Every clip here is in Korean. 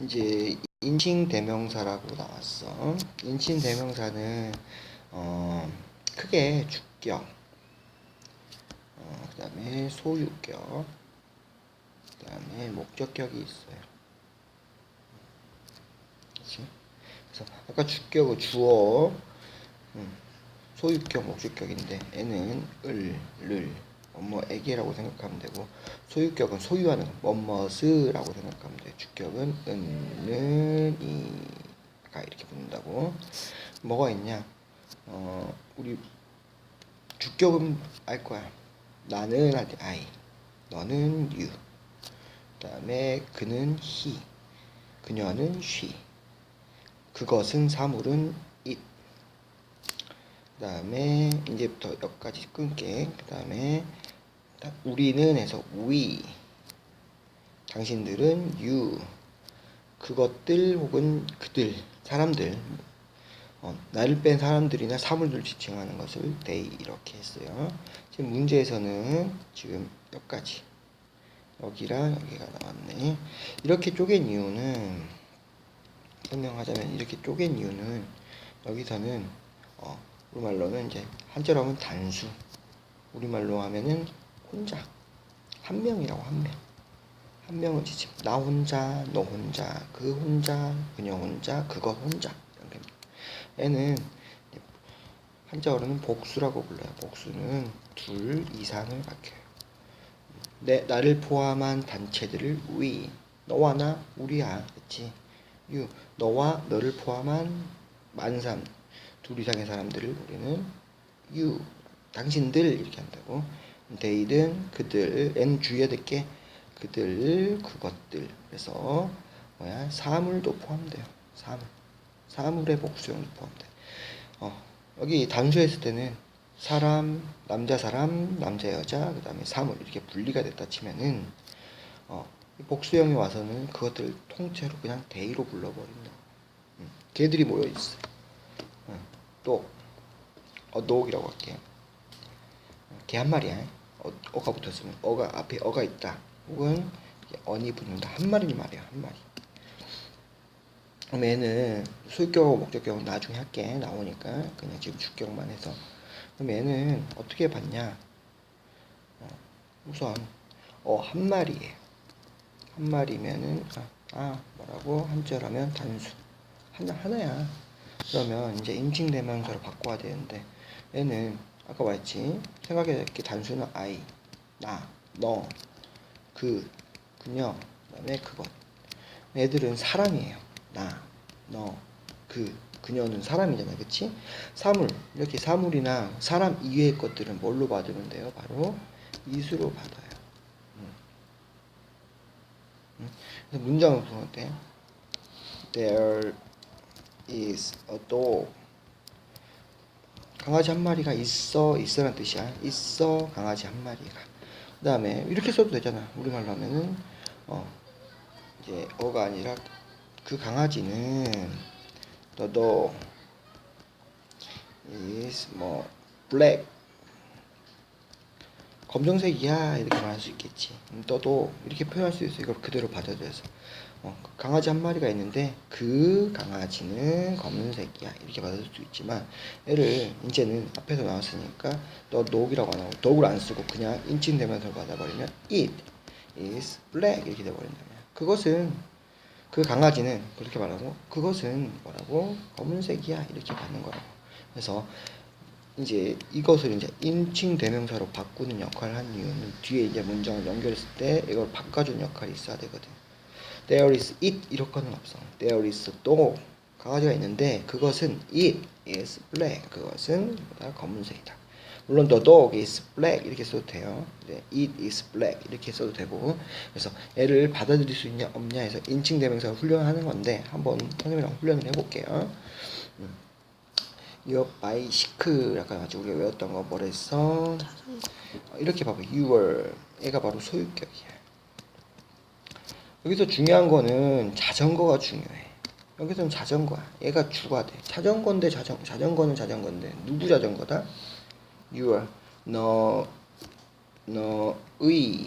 이제 인칭 대명사라고 나왔어. 인칭 대명사는 어, 크게 주격, 어, 그 다음에 소유격, 그 다음에 목적격이 있어요. 그렇지? 그래서 아까 주격은 주어, 음, 소유격, 목적격인데 얘는 을, 를, 뭐뭐에게라고 생각하면 되고 소유격은 소유하는 뭐뭐스라고 생각하면 돼. 주격은 은는 이가 이렇게 붙는다고. 뭐가 있냐? 어 우리 주격은 알 거야. 나는 할 때 I, 너는 you. 그다음에 그는 he, 그녀는 she. 그것은 사물은. 그 다음에 이제부터 여기까지 끊게. 그 다음에 우리는 해서 we. 당신들은 you. 그것들 혹은 그들, 사람들. 어, 나를 뺀 사람들이나 사물들 지칭하는 것을 they 이렇게 했어요. 지금 문제에서는 지금 여기까지. 여기랑 여기가 나왔네. 이렇게 쪼갠 이유는 설명하자면 이렇게 쪼갠 이유는 여기서는 어, 우리말로는 이제 한자로 하면 단수, 우리말로 하면은 혼자, 한 명이라고 한 명. 한 명은 지금 나 혼자, 너 혼자, 그 혼자, 그녀 혼자, 그것 혼자 이렇게. 얘는 한자어로는 복수라고 불러요. 복수는 둘 이상을 가리켜요. 내 나를 포함한 단체들을 we 너와 나 우리야, 그렇지? you 너와 너를 포함한 만삼 둘 이상의 사람들을 우리는 you 당신들 이렇게 한다고. they든 그들 n 주의해야 될 게 그들 그것들. 그래서 뭐야? 사물도 포함돼요. 사물. 사물의 복수형도 포함돼. 어 여기 단수했을 때는 사람 남자 사람 남자 여자 그 다음에 사물 이렇게 분리가 됐다 치면은 어 복수형이 와서는 그것들 통째로 그냥 데이로 불러버린다. 음, 걔들이 모여 있어. 음, 또 어독이라고 할게요. 개 한 마리야 어, 어가 붙었으면 어가 앞에 어가 있다. 혹은 언이 붙는다. 한 마리는 말이야 한 마리. 그럼 얘는 수격하고 목적격은 나중에 할게. 나오니까 그냥 지금 주격만 해서. 그럼 얘는 어떻게 봤냐? 어, 우선 어 한 마리예요 한 마리면은 아, 아 뭐라고? 한자라면 단수 하나 하나야 그러면 이제 인칭 대명사로 바꿔야 되는데 얘는 아까 말했지 게 단수는 I 나 너 그 그녀 그다음에 그것. 애들은 사람이에요. 나 너 그 그녀는 사람이잖아 그치? 사물. 이렇게 사물이나 사람 이외의 것들은 뭘로 받으면 돼요? 바로 이수로 받아요. 그래서 문장을 보면 어때? There is a dog. 강아지 한 마리가 있어, 있어라는 뜻이야. 있어, 강아지 한 마리가. 그 다음에 이렇게 써도 되잖아. 우리말로 하면은 어 이제 어가 아니라 그 강아지는 the dog is 뭐 black 검정색이야 이렇게 말할 수 있겠지. 음, 너도 이렇게 표현할 수 있어. 이걸 그대로 받아들여서 어, 강아지 한 마리가 있는데 그 강아지는 검은색이야. 이렇게 받아들일 수 있지만 얘를 이제는 앞에서 나왔으니까 너 녹이라고 안 하고 독을 안 쓰고 그냥 인칭되면서 받아버리면 it is black 이렇게 돼버린다면 그것은 그 강아지는 그렇게 말하고 그것은 뭐라고? 검은색이야. 이렇게 받는 거라고. 그래서 이제 이것을 이제 인칭 대명사로 바꾸는 역할을 한 이유는 뒤에 이제 문장을 연결했을 때 이걸 바꿔주는 역할이 있어야 되거든. There is it 이럴 거는 없어. There is dog 강아지가 있는데 그것은 it is black 그것은 검은색이다. 물론 the dog is black 이렇게 써도 돼요. 네, it is black 이렇게 써도 되고 그래서 얘를 받아들일 수 있냐 없냐 해서 인칭 대명사를 훈련하는 건데 한번 선생님이랑 훈련을 해볼게요. 음. Your bicycle 약간 우리가 외웠던 거 뭐랬어? 어, 이렇게 봐봐. Your 얘가 바로 소유격이야. 여기서 중요한 거는 자전거가 중요해. 여기서는 자전거야. 얘가 주가 돼. 자전거인데 자전 자전거는 자전거인데 누구 자전거다? Your 너 너의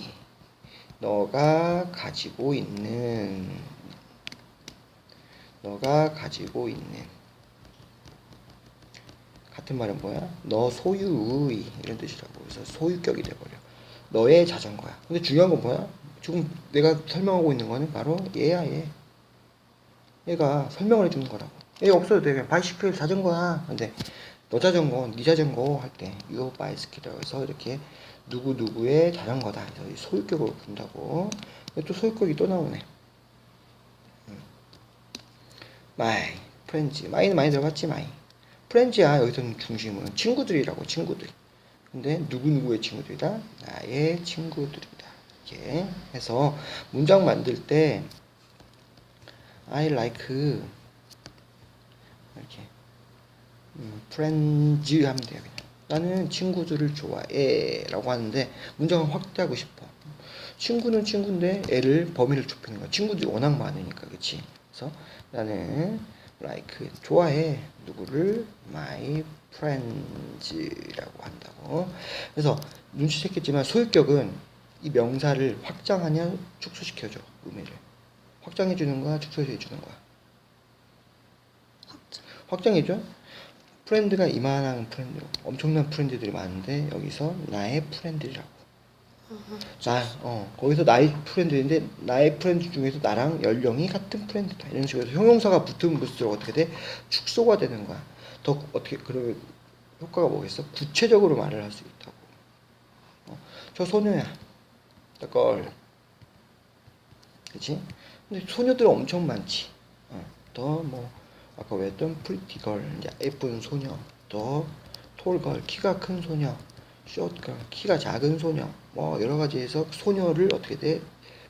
너가 가지고 있는 너가 가지고 있는 같은 말은 뭐야? 너 소유의 이런 뜻이라고 그래서 소유격이 돼버려. 너의 자전거야. 근데 중요한 건 뭐야? 지금 내가 설명하고 있는 거는 바로 얘야 얘. 얘가 설명을 해주는 거라고. 얘 없어도 돼. 그냥 바이시클 자전거야. 근데 너 자전거, 네 자전거 할때 your bicycle이라고 해서 이렇게 누구 누구의 자전거다. 소유격으로 본다고. 또 소유격이 또 나오네. 음. my friends. my는 많이 들어봤지 my. friends야 여기서는 중심은 친구들이라고 친구들. 근데 누구 누구의 친구들이다? 나의 친구들이다. 이렇게 해서 문장 만들 때 I like 이렇게 음, friends 하면 돼요. 그냥. 나는 친구들을 좋아해라고 하는데 문장을 확대하고 싶어. 친구는 친구인데 애를 범위를 좁히는 거야. 친구들이 워낙 많으니까, 그렇지? 그래서 나는 like 좋아해 누구를 my friends라고 한다고. 그래서 눈치챘겠지만 소유격은 이 명사를 확장하냐 축소시켜줘 의미를. 확장해 주는 거야, 축소해 주는 거야. 확장. 확장해줘. 프렌드가 이만한 프렌드, 엄청난 프렌드들이 많은데 여기서 나의 프렌드라고. 나, 어, 거기서 나의 프렌드인데 나의 프렌드 중에서 나랑 연령이 같은 프렌드다. 이런 식으로 형용사가 붙으면 붙을수록 어떻게 돼? 축소가 되는 거야. 더 어떻게 그러면 효과가 뭐겠어? 구체적으로 말을 할 수 있다고. 어, 저 소녀야. Girl. 그치? 근데 소녀들은 엄청 많지. 어, 더 뭐 아까 외했던 pretty girl 이제 예쁜 소녀, 더 girl 키가 큰 소녀, girl 키가 작은 소녀, 뭐 여러 가지에서 소녀를 어떻게 돼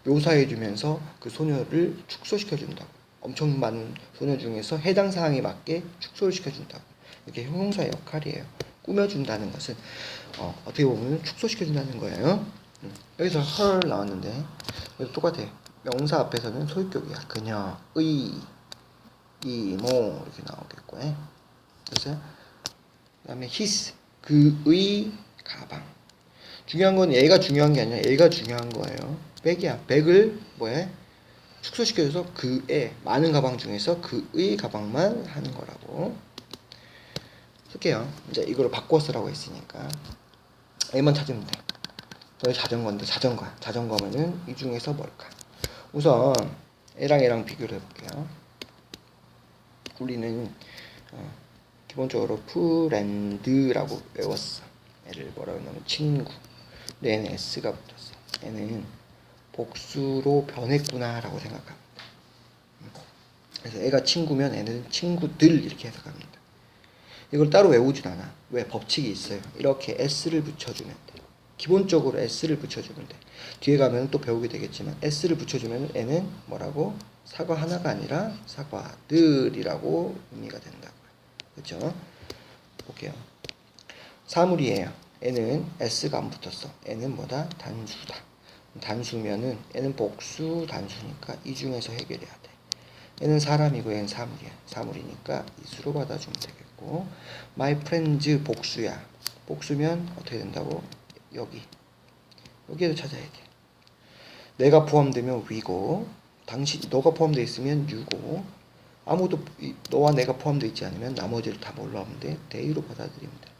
묘사해주면서 그 소녀를 축소시켜 준다고. 엄청 많은 소녀 중에서 해당 사항에 맞게 축소를 시켜준다고. 이게 형용사의 역할이에요. 꾸며준다는 것은 어, 어떻게 보면 축소시켜준다는 거예요. 음, 여기서 her 나왔는데 여기 똑같아요. 명사 앞에서는 소유격이야. 그녀, 의, 이모 이렇게 나오겠고, 예. 그래서 그다음에 his 그의 가방. 중요한 건 얘가 중요한 게 아니라 얘가 중요한 거예요. 백이야. 백을 뭐해? 축소시켜서 그의 많은 가방 중에서 그의 가방만 하는 거라고. 쓸게요. 이제 이거를 바꿔 쓰라고 했으니까 얘만 찾으면 돼. 자전거인데 자전거야. 자전거면은 이 중에서 뭘까? 우선 얘랑 얘랑 비교를 해볼게요. 우리는 어, 기본적으로 프렌드라고 외웠어. 얘를 뭐라고 하냐면 친구. 얘는 s가 붙었어. 얘는 복수로 변했구나 라고 생각합니다. 음. 그래서 애가 친구면 애는 친구들 이렇게 해석합니다. 이걸 따로 외우진 않아. 왜? 법칙이 있어요. 이렇게 s를 붙여주면 돼. 기본적으로 s를 붙여주면 돼. 뒤에 가면 또 배우게 되겠지만 s를 붙여주면 애는 뭐라고? 사과 하나가 아니라 사과들이라고 의미가 된다고요. 그렇죠? 볼게요. 사물이에요. 애는 s가 안 붙었어. 애는 뭐다? 단수다. 단수면은 애는 복수 단수니까 이 중에서 해결해야 돼. 얘는 사람이고 얘는 사물이야. 사물이니까 이수로 받아주면 되겠고 my friends 복수야. 복수면 어떻게 된다고? 여기. 여기에도 찾아야 돼. 내가 포함되면 위고 당신 너가 포함되어 있으면 유고 아무도 이- 너와 내가 포함되어 있지 않으면 나머지를 다 뭘로 하면 돼? 대의로 받아들이면 돼.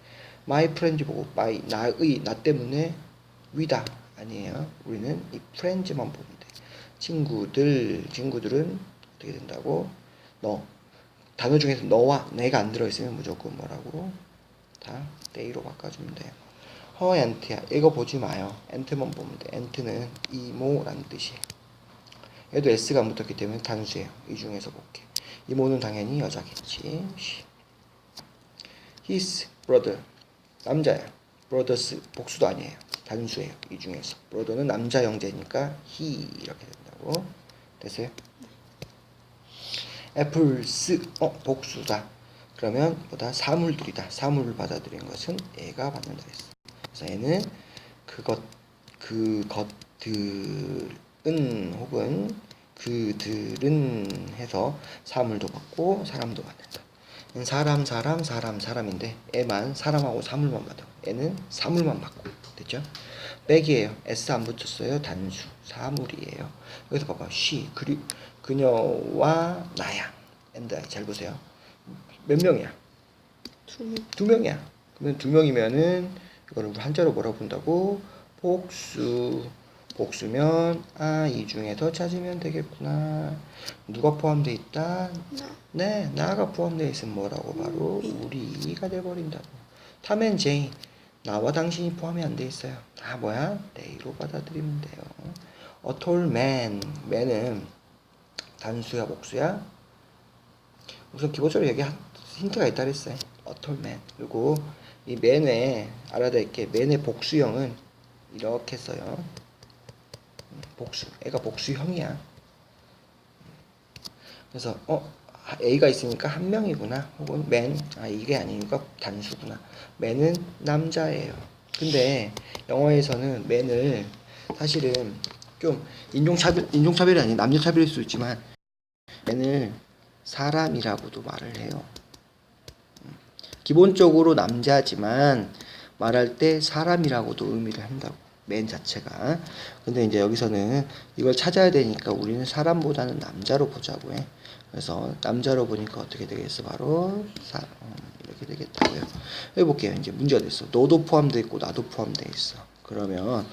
my friends 보고 my 나의 나 때문에 위다 아니에요. 우리는 이 friends만 보면 돼. 친구들 친구들은 어떻게 된다고? 너 단어 중에서 너와 내가 안 들어있으면 무조건 뭐라고? 다 데이로 바꿔주면 돼요. 허 엔트야. 이거 보지 마요. 엔트만 보면 돼. 엔트는 이모라는 뜻이에요. 얘도 s가 안 붙었기 때문에 단수예요. 이 중에서 볼게. 이모는 당연히 여자겠지. his brother 남자야. brothers 복수도 아니에요. 단수예요. 이 중에서 brother는 남자 형제니까 he 이렇게 된다고. 됐어요? apples 어 복수다. 그러면 보다 사물들이다. 사물을 받아들인 것은 애가 받는다 했어. 그래서 애는 그것 그것들은 혹은 그들은 해서 사물도 받고 사람도 받는다. 얘는 사람 사람 사람 사람인데 애만 사람하고 사물만 받아. 애는 사물만 받고 됐죠? 백이에요. s 안 붙였어요. 단수 사물이에요. 여기서 봐봐. she 그리 그녀와 나야. I 잘 보세요. 몇 명이야? 두두 명이야. 그러면 두 명이면은 이거를 한자로 뭐라고 본다고? 복수. 복수면 아 이 중에서 찾으면 되겠구나. 누가 포함돼 있다? 나. 네, 나가 포함되어 있으면 뭐라고 바로 우리가 돼버린다고. 탐앤 제이 나와 당신이 포함이 안 돼 있어요. 다 뭐야? 네이로 받아들이면 돼요. A tall man, man은 단수야 복수야? 우선 기본적으로 여기 한- 힌트가 있다 그랬어요. A tall man. 그리고 이 man의 알아야 될게 man의 복수형은 이렇게 써요. 복수. 애가 복수형이야. 그래서 어 A가 있으니까 한 명이구나 혹은 man 아 이게 아니니까 단수구나 man은 남자예요 근데 영어에서는 man을 사실은 좀 인종차별 인종차별이 아닌 남녀차별일 수 있지만 man을 사람이라고도 말을 해요 음. 기본적으로 남자지만 말할 때 사람이라고도 의미를 한다고 맨 자체가. 근데 이제 여기서는 이걸 찾아야 되니까 우리는 사람보다는 남자로 보자고 해. 그래서 남자로 보니까 어떻게 되겠어? 바로 사 음, 이렇게 되겠다고요. 해볼게요. 이제 문제가 됐어. 너도 포함돼 있고 나도 포함돼 있어. 그러면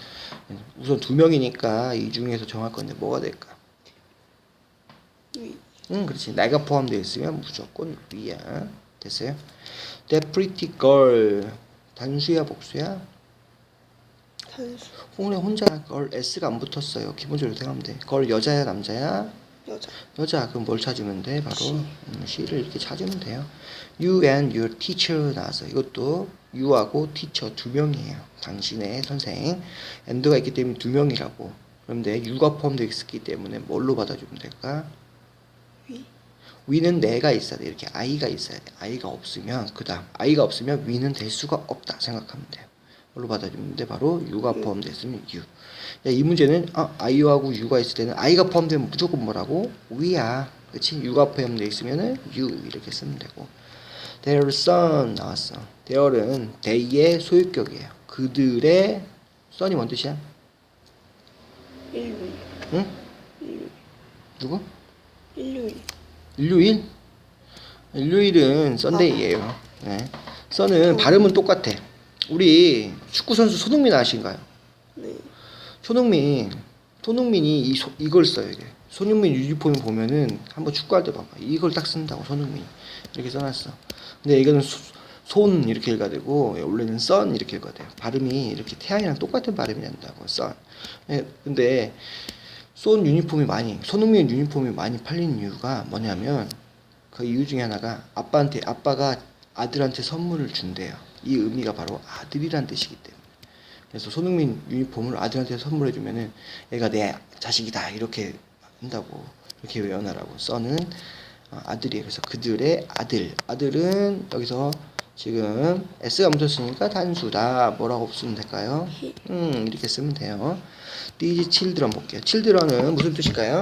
우선 두 명이니까 이 중에서 정할 건데 뭐가 될까? 위. 응 그렇지. 내가 포함되어 있으면 무조건 위야. 됐어요 That pretty girl 단수야 복수야 단수. 오늘 혼자 걸 S가 안 붙었어요. 기본적으로 생각하면 돼. 걸 여자야 남자야? 여자. 여자 그럼 뭘 찾으면 돼? 바로 she. 음, she를 이렇게 찾으면 돼요. You and your teacher 나와서 이것도 you하고 teacher 두 명이에요. 당신의 선생. and가 있기 때문에 두 명이라고. 그런데 you가 포함되어 있기 때문에 뭘로 받아주면 될까? 위. 위는 내가 있어야 돼. 이렇게 아이가 있어야 돼. 아이가 없으면 그다음 아이가 없으면 위는 될 수가 없다 생각하면 돼요. 뭘로 받아주면 돼? 바로 유가 포함됐으면 유. 야, 이 문제는 아, 아이하고 유가 있을 때는 아이가 포함되면 무조건 뭐라고? 위야. 그렇지? 유가 포함되어 있으면은 유 이렇게 쓰면 되고. Their son 나왔어. Their은 they의 소유격이에요. 그들의 son이 뭔 뜻이야? 일요일. 응? 일요일. 누구? 일요 일. 일요일? 일요일은 썬데이예요. 네. 써는 발음은 똑같아. 우리 축구 선수 손흥민 아신가요? 네. 손흥민, 손흥민이 이 소- 이걸 써요. 이게. 손흥민 유니폼 보면은 한번 축구할 때 봐봐. 이걸 딱 쓴다고 손흥민 이렇게 써놨어. 근데 이거는 소- 손 이렇게 읽어야 되고 원래는 썬 이렇게 읽어야 돼요. 발음이 이렇게 태양이랑 똑같은 발음이 난다고 썬. 예, 근데 손 유니폼이 많이 손흥민 유니폼이 많이 팔리는 이유가 뭐냐면 그 이유 중에 하나가 아빠한테 아빠가 아들한테 선물을 준대요. 이 의미가 바로 아들이란 뜻이기 때문에. 그래서 손흥민 유니폼을 아들한테 선물해 주면은 얘가 내 자식이다 이렇게 한다고 이렇게 외워놔라고 써는 어, 아들이에요. 그래서 그들의 아들 아들은 여기서 지금 s가 묻었으니까 단수다 뭐라고 쓰면 될까요? 히. 음 이렇게 쓰면 돼요. these children 볼게요. children은 무슨 뜻일까요?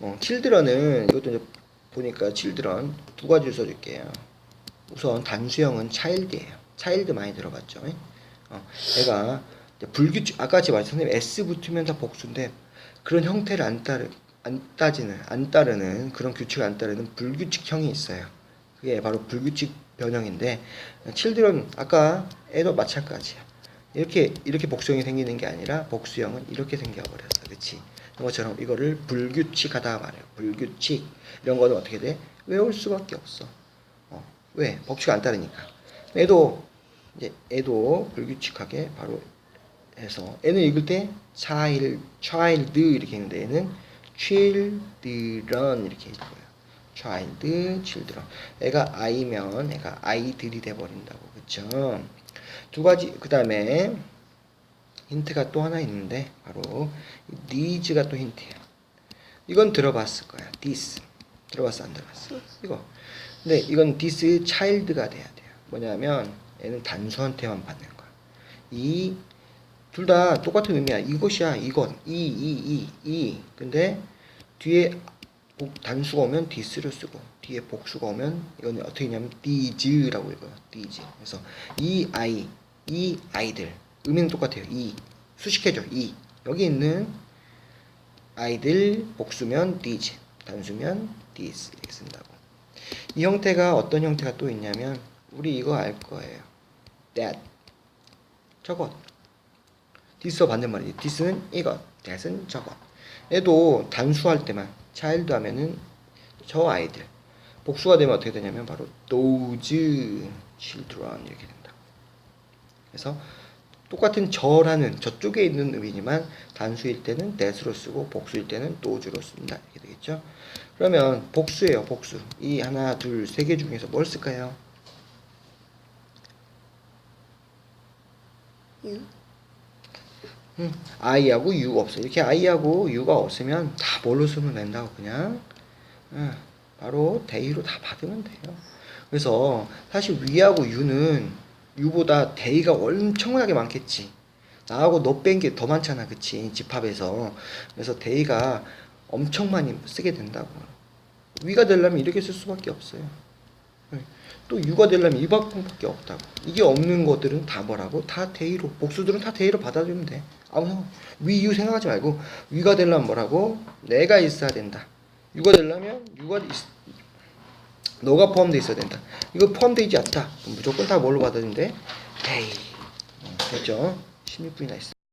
어, children은 이것도 이제 보니까 children 두 가지를 써줄게요. 우선 단수형은 child예요. child 많이 들어봤죠? 어, 얘가 불규칙 아까 제가 말씀 선생님 s 붙으면 다 복수인데 그런 형태를 안 따르 안 따지는 안 따르는 그런 규칙을 안 따르는 불규칙형이 있어요. 그게 바로 불규칙 변형인데 children 아까 애도 마찬가지야. 이렇게 이렇게 복수형이 생기는 게 아니라 복수형은 이렇게 생겨버렸어, 그렇지? 것처럼 이거를 불규칙하다 말이에요. 불규칙 이런 거는 어떻게 돼? 외울 수밖에 없어. 어, 왜? 법칙 안 따르니까. 애도 이제 애도 불규칙하게 바로 해서 애는 읽을 때 child, child 이렇게 있는데 얘는 children 이렇게 읽을 거예요. child, children. 애가 아이면 애가 아이들이 돼 버린다고. 그쵸? 두 가지 그 다음에 힌트가 또 하나 있는데 바로 these가 또 힌트예요. 이건 들어봤을 거야. this. 들어봤어 안 들어봤어? 이거. 근데 이건 this child가 돼야 돼요. 뭐냐면 얘는 단수한테만 받는 거야. 이 둘 다 똑같은 의미야. 이것이야. 이건 이이 이 이. 근데 뒤에 복- 단수가 오면 this를 쓰고 뒤에 복수가 오면 이거는 어떻게 했냐면 these라고 읽어요. these. 그래서 이 아이, 이 아이들 의미는 똑같아요. 이 수식해줘. 이 여기 있는 아이들 복수면 these, 단수면 these 이렇게 쓴다고. 이 형태가 어떤 형태가 또 있냐면 우리 이거 알 거예요. that 저것. This 반대말이지. this는 이것, that은 저것. 얘도 단수할 때만 child 하면은 저 아이들. 복수가 되면 어떻게 되냐면 바로 those children 이렇게 된다. 그래서 똑같은 저라는 저쪽에 있는 의미지만 단수일 때는 that으로 쓰고 복수일 때는 those로 쓴다 이렇게 되겠죠. 그러면 복수예요, 복수. 이 하나, 둘, 세 개 중에서 뭘 쓸까요? 유. 음, I하고 U 없어. 이렇게 I하고 U가 없으면 다 뭘로 쓰면 된다고 그냥. 음, 바로 대의로 다 받으면 돼요. 그래서 사실 위하고 U는 U보다 대의가 엄청나게 많겠지. 나하고 너 뺀 게 더 많잖아, 그치? 집합에서. 그래서 대의가 엄청 많이 쓰게 된다고. 위가 되려면 이렇게 쓸 수밖에 없어요. 네. 또 유가 되려면 이 방법밖에 없다고. 이게 없는 것들은 다 뭐라고? 다 대의로. 복수들은 다 대의로 받아주면 돼. 아무 상관. 위, 유 생각하지 말고 위가 되려면 뭐라고? 내가 있어야 된다. 유가 되려면 유가 있, 너가 포함돼 있어야 된다. 이거 포함되지 않다. 무조건 다 뭘로 받아준대? 대의. 어, 됐죠? 16분이나 있어.